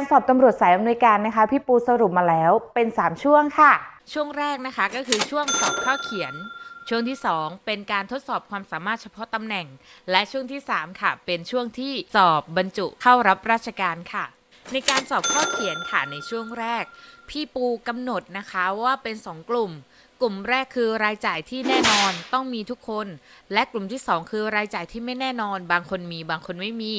การสอบตำรวจสายอำนวยการนะคะ พี่ปูสรุปมาแล้วเป็น 3 ช่วงค่ะ ช่วงแรกนะคะก็คือช่วงสอบข้อเขียน ช่วงที่ 2 เป็นการทดสอบความสามารถเฉพาะตำแหน่ง และช่วงที่ 3 ค่ะ เป็นช่วงที่สอบบรรจุเข้ารับราชการค่ะ ในการสอบข้อเขียนค่ะในช่วงแรก พี่ปูกำหนดนะคะว่าเป็น 2 กลุ่ม กลุ่มแรกคือรายจ่ายที่แน่นอนต้องมีทุกคน และกลุ่มที่ 2 คือรายจ่ายที่ไม่แน่นอน บางคนมีบางคนไม่มี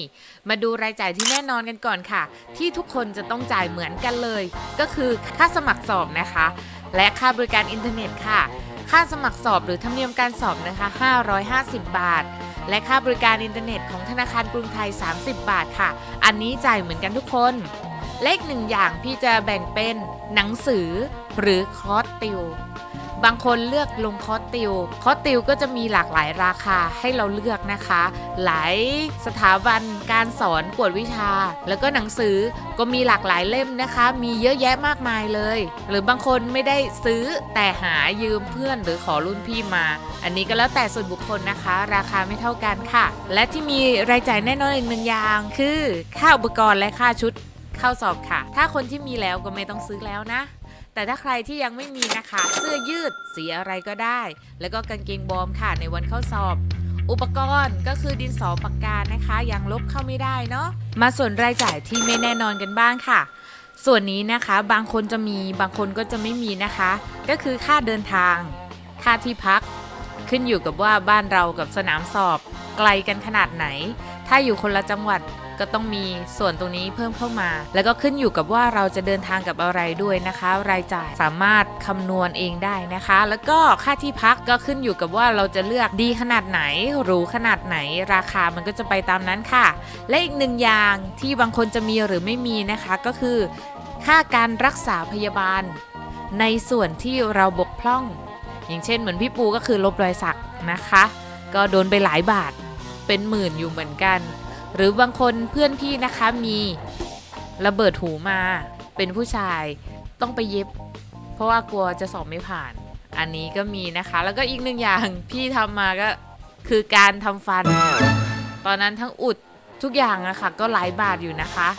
มาดูรายจ่ายที่แน่นอนกันก่อนค่ะ ที่ทุกคนจะต้องจ่ายเหมือนกันเลย ก็คือค่าสมัครสอบนะคะ และค่าบริการอินเทอร์เน็ตค่ะ ค่าสมัครสอบหรือธรรมเนียมการสอบนะคะ 550 บาท และค่าบริการอินเทอร์เน็ตของธนาคารกรุงไทย 30 บาทค่ะ อันนี้จ่ายเหมือนกันทุกคนเลขหนึ่งอย่างพี่จะแบ่งเป็นหนังสือหรือคอร์สติว บางคนเลือกลงคอร์สติว คอร์สติวก็จะมีหลากหลายราคาให้เราเลือกนะคะ หลายสถาบันการสอนกวดวิชา แล้วก็หนังสือก็มีหลากหลายเล่มนะคะ มีเยอะแยะมากมายเลย หรือบางคนไม่ได้ซื้อแต่หายืมเพื่อนหรือขอรุ่นพี่มา อันนี้ก็แล้วแต่ส่วนบุคคลนะคะ ราคาไม่เท่ากันค่ะ และที่มีรายจ่ายแน่นอนอีกหนึ่งอย่าง คือค่าอุปกรณ์และค่าชุดเข้าสอบค่ะ ถ้าคนที่มีแล้วก็ไม่ต้องซื้อแล้วนะ แต่ถ้าใครที่ยังไม่มีนะคะ เสื้อยืดสีอะไรก็ได้ แล้วก็กางเกงบอมค่ะในวันเข้าสอบ อุปกรณ์ก็คือดินสอปากกานะคะยังลบเข้าไม่ได้เนาะมาส่วนรายจ่ายที่ไม่แน่นอนกันบ้างค่ะ ส่วนนี้นะคะบางคนจะมีบางคนก็จะไม่มีนะคะ ก็คือค่าเดินทาง ค่าที่พัก ขึ้นอยู่กับว่าบ้านเรากับสนามสอบ ไกลกันขนาดไหน ถ้าอยู่คนละจังหวัด ก็ต้องมีส่วนตรงนี้เพิ่มเข้ามา แล้วก็ขึ้นอยู่กับว่าเราจะเดินทางกับอะไรด้วยนะคะ รายจ่ายสามารถคำนวณเองได้นะคะ แล้วก็ค่าที่พักก็ขึ้นอยู่กับว่าเราจะเลือกดีขนาดไหนหรูขนาดไหน ราคามันก็จะไปตามนั้นค่ะ และอีกหนึ่งอย่างที่บางคนจะมีหรือไม่มีนะคะก็คือ ค่าการรักษาพยาบาล ในส่วนที่เราบกพร่อง อย่างเช่นเหมือนพี่ปูก็คือลบรอยสักนะคะ ก็โดนไปหลายบาทเป็นหมื่นอยู่เหมือนกัน หรือบางคนเพื่อนพี่นะคะมีระเบิดหูมาเป็นผู้ชายต้องไปเย็บ เพราะว่ากลัวจะสอบไม่ผ่าน อันนี้ก็มีนะคะ แล้วก็อีกหนึ่งอย่างพี่ทำมาก็คือการทำฟัน ตอนนั้นทั้งอุดทุกอย่างอะค่ะก็หลายบาทอยู่นะคะ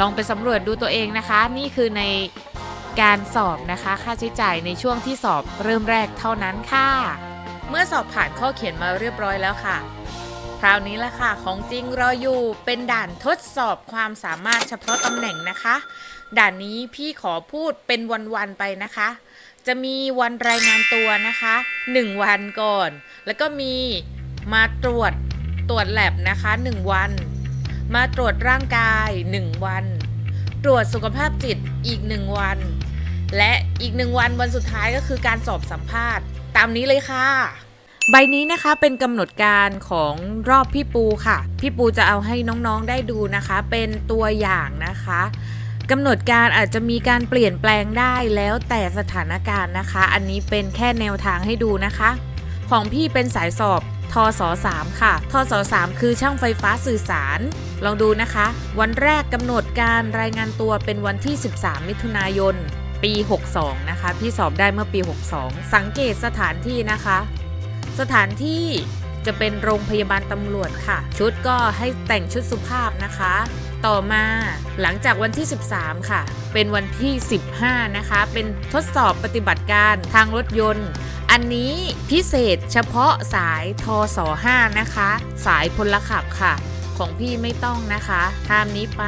ลองไปสำรวจดูตัวเองนะคะ นี่คือในการสอบนะคะ ค่าใช้จ่ายในช่วงที่สอบเริ่มแรกเท่านั้นค่ะ เมื่อสอบผ่านข้อเขียนมาเรียบร้อยแล้วค่ะ คราวนี้แหละค่ะ ของจริงรออยู่เป็นด่านทดสอบความสามารถเฉพาะตำแหน่งนะคะ ด่านนี้พี่ขอพูดเป็นวันๆไปนะคะ จะมีวันรายงานตัวนะคะ 1 วันก่อน แล้วก็มีมาตรวจตรวจแลบนะคะ 1 วัน มาตรวจร่างกาย 1 วัน ตรวจสุขภาพจิตอีก 1 วัน และอีก1วันวันสุดท้ายก็คือการสอบสัมภาษณ์ ตามนี้เลยค่ะ ใบนี้นะคะเป็นกำหนดการของรอบพี่ปูค่ะ พี่ปูจะเอาให้น้องๆได้ดูนะคะ เป็นตัวอย่างนะคะกำหนดการอาจจะมีการเปลี่ยนแปลงได้แล้วแต่สถานการณ์นะคะ อันนี้เป็นแค่แนวทางให้ดูนะคะ ของพี่เป็นสายสอบทศ3ค่ะทศ3คือช่างไฟฟ้าสื่อสาร ลองดูนะคะ วันแรกกำหนดการรายงานตัวเป็นวันที่ 13 มิถุนายน ปี 62 นะคะ พี่สอบได้เมื่อปี 62 สังเกตสถานที่นะคะ สถานที่จะเป็นโรงพยาบาลตำรวจค่ะ ชุดก็ให้แต่งชุดสุภาพนะคะ ต่อมาหลังจากวันที่ 13 ค่ะ เป็นวันที่ 15 นะคะ เป็นทดสอบปฏิบัติการทางรถยนต์ อันนี้พิเศษเฉพาะสายทศ5นะคะ สายพลขับค่ะ ของพี่ไม่ต้องนะคะทามนี้ไป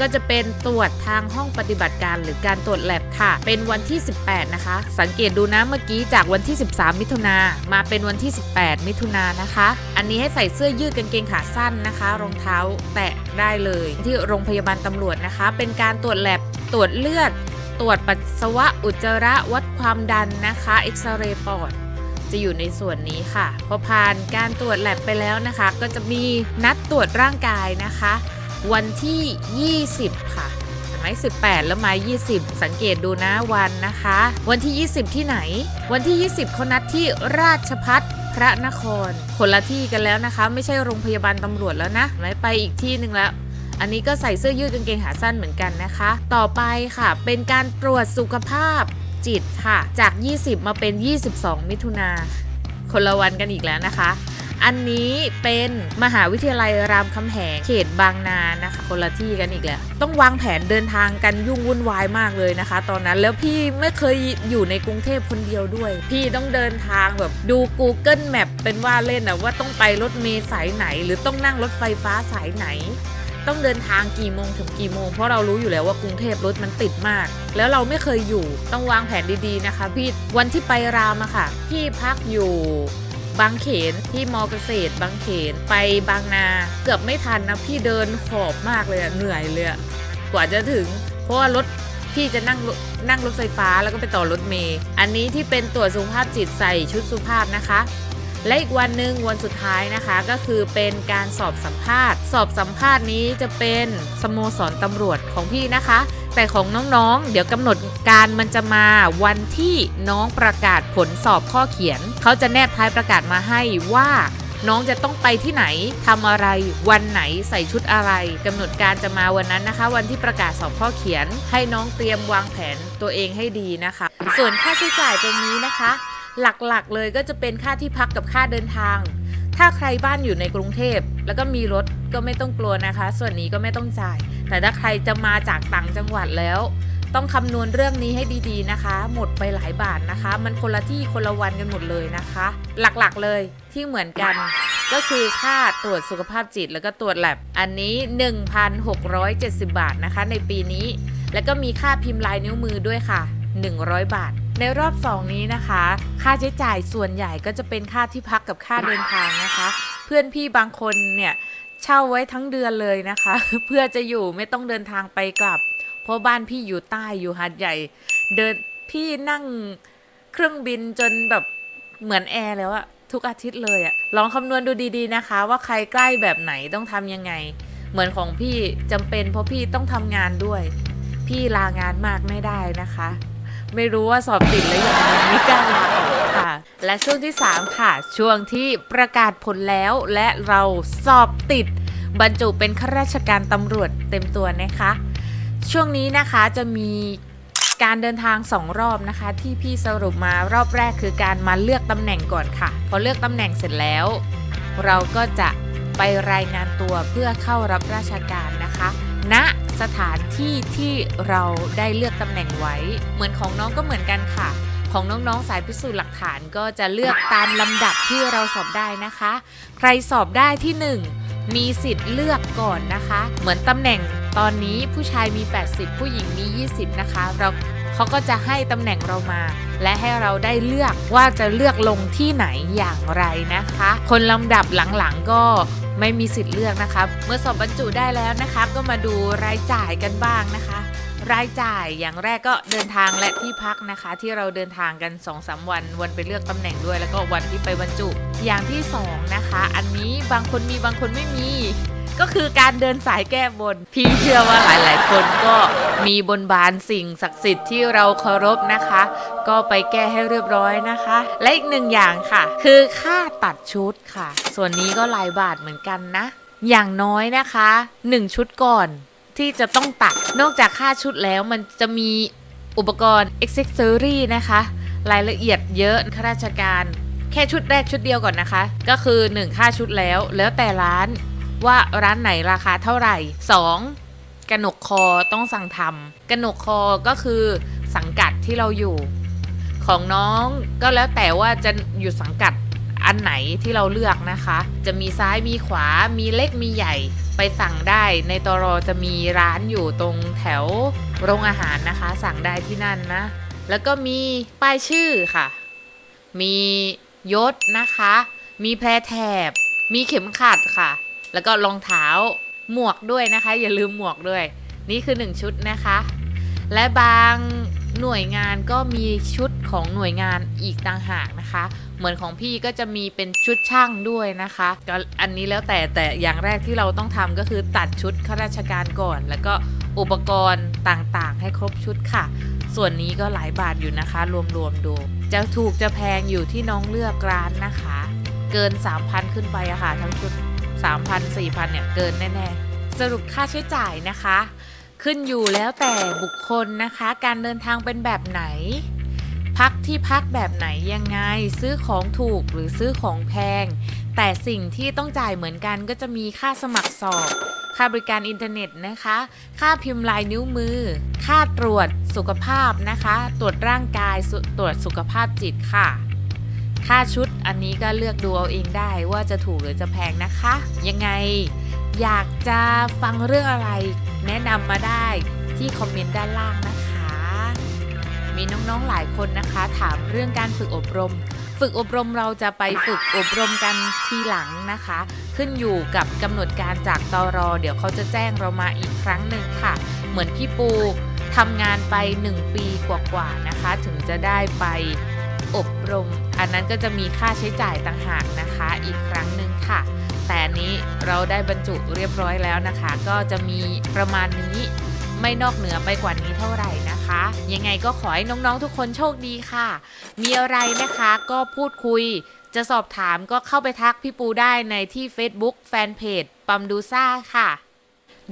ก็จะเป็นตรวจทางห้องปฏิบัติการหรือการตรวจแลบค่ะ เป็นวันที่ 18 นะคะ สังเกตดูนะเมื่อกี้จากวันที่ 13 มิถุนามาเป็นวันที่ 18 มิถุนานนะคะ อันนี้ให้ใส่เสื้อยืดกางเกงขาสั้นนะคะ รองเท้าแตะได้เลย ที่โรงพยาบาลตำรวจนะคะ เป็นการตรวจแลบตรวจเลือด ตรวจปัสสาวะอุจจาระวัดความดันนะคะเอ็กซเรย์ปอด จะอยู่ในส่วนนี้ค่ะ พอผ่านการตรวจแลบไปแล้วนะคะ ก็จะมีนัดตรวจร่างกายนะคะ วันที่ 20 ค่ะห็นไหม18 แล้วมา 20 สังเกตดูนะวันนะคะ วันที่ 20 ที่ไหน วันที่ 20เขานัดที่ราชพัฒพระนคร คนละที่กันแล้วนะคะ ไม่ใช่โรงพยาบาลตำรวจแล้วนะห็นไหมไปอีกที่หนึ่งแล้ว อันนี้ก็ใส่เสื้อยืดกางเกงขาสั้นเหมือนกันนะคะ ต่อไปค่ะ เป็นการตรวจสุขภาพ จิตค่ะ จาก 20 มาเป็น 22 มิถุนาคนละวันกันอีกแล้วนะคะ อันนี้เป็นมหาวิทยาลัยรามคำแหง เขตบางนานะคะ คนละที่กันอีกแล้ว ต้องวางแผนเดินทางกันยุ่งวุ่นวายมากเลยนะคะ ตอนนั้นแล้วพี่ไม่เคยอยู่ในกรุงเทพคนเดียวด้วย พี่ต้องเดินทางแบบดู Google Map เป็นว่าเล่นนะว่าต้องไปรถเมล์สายไหน หรือต้องนั่งรถไฟฟ้าสายไหน ต้องเดินทางกี่โมงถึงกี่โมง เพราะเรารู้อยู่แล้วว่ากรุงเทพรถมันติดมาก แล้วเราไม่เคยอยู่ต้องวางแผนดีๆนะคะพี่วันที่ไปรามอะค่ะ พี่พักอยู่บางเขนที่มอเกษตรบางเขนไปบางนา เกือบไม่ทันนะพี่เดินหอบมากเลยอะเหนื่อยเลยอะกว่าจะถึง เพราะว่ารถพี่จะนั่งนั่งรถไฟฟ้าแล้วก็ไปต่อรถเมย์อันนี้ที่เป็นตรวจสุขภาพจิตใส่ชุดสุภาพนะคะ และอีกวันหนึ่งวันสุดท้ายนะคะก็คือเป็นการสอบสัมภาษณ์ สอบสัมภาษณ์นี้จะเป็นสโมสรตำรวจของพี่นะคะ แต่ของน้องๆ เดี๋ยวกำหนดการมันจะมาวันที่น้องประกาศผลสอบข้อเขียน เขาจะแนบท้ายประกาศมาให้ว่าน้องจะต้องไปที่ไหนทำอะไร วันไหนใส่ชุดอะไรกำหนดการจะมาวันนั้นนะคะ วันที่ประกาศสอบข้อเขียน ให้น้องเตรียมวางแผนตัวเองให้ดีนะคะ ส่วนค่าใช้จ่ายตรงนี้นะคะ หลักๆเลยก็จะเป็นค่าที่พักกับค่าเดินทาง ถ้าใครบ้านอยู่ในกรุงเทพ แล้วก็มีรถก็ไม่ต้องกลัวนะคะ ส่วนนี้ก็ไม่ต้องจ่าย แต่ถ้าใครจะมาจากต่างจังหวัดแล้ว ต้องคำนวณเรื่องนี้ให้ดีๆนะคะ หมดไปหลายบาทนะคะ มันคนละที่คนละวันกันหมดเลยนะคะ หลักๆเลยที่เหมือนกันก็คือค่าตรวจสุขภาพจิตแล้วก็ตรวจแลบอันนี้ 1,670 บาทนะคะ ในปีนี้ แล้วก็มีค่าพิมพ์ลายนิ้วมือด้วยค่ะ 100 บาท ในรอบ 2 นี้นะคะ ค่าใช้จ่ายส่วนใหญ่ก็จะเป็นค่าที่พักกับค่าเดินทางนะคะ เพื่อนพี่บางคนเนี่ยเช่าไว้ทั้งเดือนเลยนะคะ เพื่อจะอยู่ไม่ต้องเดินทางไปกลับ เพราะบ้านพี่อยู่ใต้อยู่หาดใหญ่ เดินพี่นั่งเครื่องบินจนแบบเหมือนแอร์แล้วอะทุกอาทิตย์เลยอะลองคำนวณดูดีๆนะคะ ว่าใครใกล้แบบไหนต้องทำยังไง เหมือนของพี่จำเป็นเพราะพี่ต้องทำงานด้วย พี่ลางานมากไม่ได้นะคะ ไม่รู้ว่าสอบติดแล้วยังไม่กล้าลาออกค่ะ และช่วงที่ 3 ค่ะ ช่วงที่ประกาศผลแล้วและเราสอบติด บรรจุเป็นข้าราชการตำรวจเต็มตัวนะคะ ช่วงนี้นะคะจะมีการเดินทางสองรอบนะคะ ที่พี่สรุปมารอบแรกคือการมาเลือกตำแหน่งก่อนค่ะ พอเลือกตำแหน่งเสร็จแล้ว เราก็จะไปรายงานตัวเพื่อเข้ารับราชการนะคะณ สถานที่ที่เราได้เลือกตำแหน่งไว้ เหมือนของน้องก็เหมือนกันค่ะ ของน้องๆสายพิสูจน์หลักฐานก็จะเลือกตามลำดับที่เราสอบได้นะคะ ใครสอบได้ที่ 1 มีสิทธิ์เลือกก่อนนะคะ เหมือนตำแหน่งตอนนี้ผู้ชายมี 80 ผู้หญิงมี 20 นะคะ เราเขาก็จะให้ตำแหน่งเรามา และให้เราได้เลือกว่าจะเลือกลงที่ไหนอย่างไรนะคะ คนลำดับหลังๆก็ ไม่มีสิทธิ์เลือกนะคะ เมื่อสอบบรรจุได้แล้วนะคะ ก็มาดูรายจ่ายกันบ้างนะคะ รายจ่ายอย่างแรกก็เดินทางและที่พักนะคะ ที่เราเดินทางกัน2อสวัน วันไปเลือกตำแหน่งด้วย แล้วก็วันที่ไปบรรจุ อย่างที่สองนะคะ อันนี้บางคนมีบางคนไม่มี ก็คือการเดินสายแก้บน พี่เชื่อว่าหลาย ๆ คนก็มีบนบานสิ่งศักดิ์สิทธิ์ที่เราเคารพนะคะ ก็ไปแก้ให้เรียบร้อยนะคะ และอีกหนึ่งอย่างค่ะ คือค่าตัดชุดค่ะ ส่วนนี้ก็หลายบาทเหมือนกันนะ อย่างน้อยนะคะ 1 ชุดก่อนที่จะต้องตัดนอกจากค่าชุดแล้วมันจะมีอุปกรณ์ accessory นะคะ รายละเอียดเยอะข้าราชการ แค่ชุดแรกชุดเดียวก่อนนะคะ ก็คือ 1 ค่าชุดแล้ว แล้วแต่ร้าน ว่าร้านไหนราคาเท่าไหร่ 2. กระหนกคอต้องสั่งทำกระหนกคอก็คือสังกัดที่เราอยู่ ของน้องก็แล้วแต่ว่าจะอยู่สังกัดอันไหนที่เราเลือกนะคะ จะมีซ้ายมีขวามีเล็กมีใหญ่ไปสั่งได้ในตรอจะมีร้านอยู่ตรงแถวโรงอาหารนะคะ สั่งได้ที่นั่นนะ แล้วก็มีป้ายชื่อค่ะ มียศนะคะ มีแพรแถบ มีเข็มขัดค่ะ แล้วก็รองเท้าหมวกด้วยนะคะ อย่าลืมหมวกด้วย นี่คือ 1 ชุดนะคะ และบางหน่วยงานก็มีชุดของหน่วยงานอีกต่างหากนะคะ เหมือนของพี่ก็จะมีเป็นชุดช่างด้วยนะคะก็อันนี้แล้วแต่แต่อย่างแรกที่เราต้องทำก็คือตัดชุดข้าราชการก่อน แล้วก็อุปกรณ์ต่างๆ ให้ครบชุดค่ะ ส่วนนี้ก็หลายบาทอยู่นะคะ รวมๆดู จะถูกจะแพงอยู่ที่น้องเลือกร้านนะคะ เกิน 3,000 ขึ้นไปอะค่ะทั้งชุด 3,000 4,000เนี่ยเกินแน่ๆ สรุปค่าใช้จ่ายนะคะ ขึ้นอยู่แล้วแต่บุคคลนะคะ การเดินทางเป็นแบบไหน พักที่พักแบบไหนยังไง ซื้อของถูกหรือซื้อของแพง แต่สิ่งที่ต้องจ่ายเหมือนกันก็จะมีค่าสมัครสอบค่าบริการอินเทอร์เน็ตนะคะ ค่าพิมพ์ลายนิ้วมือ ค่าตรวจสุขภาพนะคะ ตรวจร่างกาย ตรวจสุขภาพจิตค่ะ ค่าชุดอันนี้ก็เลือกดูเอาเองได้ว่าจะถูกหรือจะแพงนะคะ ยังไงอยากจะฟังเรื่องอะไร แนะนำมาได้ที่คอมเมนต์ด้านล่างนะคะ มีน้องๆหลายคนนะคะ ถามเรื่องการฝึกอบรม ฝึกอบรมเราจะไปฝึกอบรมกันทีหลังนะคะ ขึ้นอยู่กับกำหนดการจากตอรอ เดี๋ยวเขาจะแจ้งเรามาอีกครั้งหนึ่งค่ะ เหมือนพี่ปูทำงานไป 1 ปีกว่าๆนะคะ ถึงจะได้ไป อบรม อันนั้นก็จะมีค่าใช้จ่ายต่างหากนะคะอีกครั้งหนึ่งค่ะ แต่อันนี้เราได้บรรจุเรียบร้อยแล้วนะคะ ก็จะมีประมาณนี้ไม่นอกเหนือไปกว่านี้เท่าไหร่นะคะ ยังไงก็ขอให้น้องๆทุกคนโชคดีค่ะ มีอะไรนะคะก็พูดคุย จะสอบถามก็เข้าไปทักพี่ปูได้ในที่ Facebook แฟนเพจปัมดูซ่าค่ะ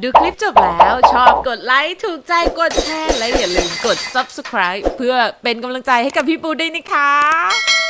ดูคลิปจบแล้วชอบกดไลค์ถูกใจกดแชร์และอย่าลืมกด subscribe เพื่อเป็นกำลังใจให้กับพี่ปูด้วยนะคะ